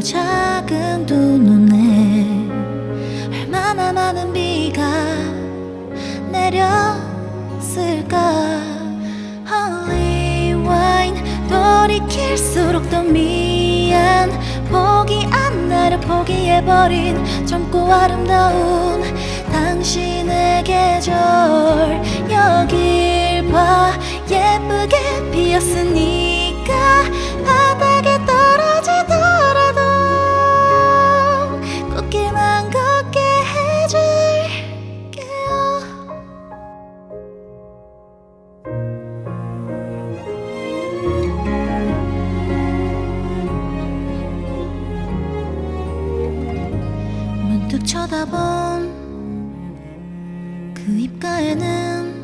작은 두 눈에 얼마나 많은 비가 내렸을까? Holy wine 돌이킬수록 더 미안. 포기 안 나를 포기해버린 젊고 아름다운 당신의 계절. 여길 봐 예쁘게 피었으니 쳐다본 그 입가에는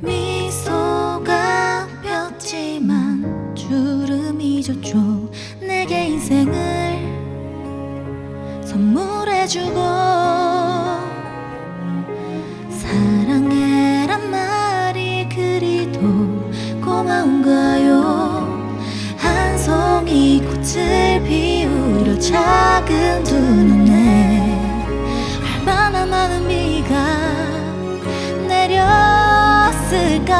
미소가 폈지만 주름이 졌죠. 내게 인생을 선물해주고 사랑해란 말이 그리도 고마운가요? 한 송이 꽃을 작은 두 눈에 얼마나 많은 비가 내렸을까?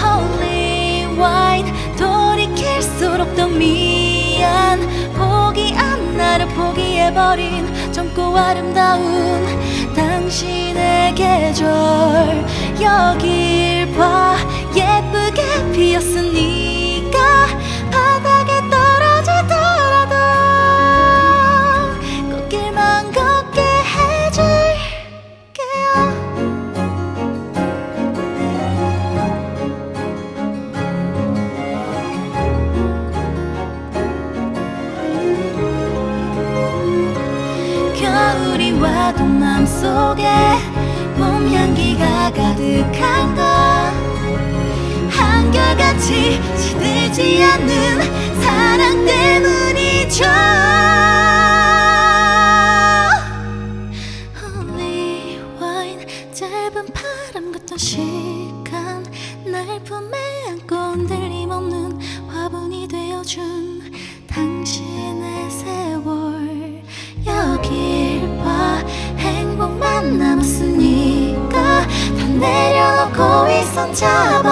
Holy wine 돌이킬수록 더 미안. 포기 안 나를 포기해버린 젊고 아름다운 당신의 계절. 여길 봐 겨울이 와도 맘속에 봄 향기가 가득한 건 한결같이 시들지 않는 사랑 때문이죠. Holy wine 짧은 바람 같던 시간 날 품에 家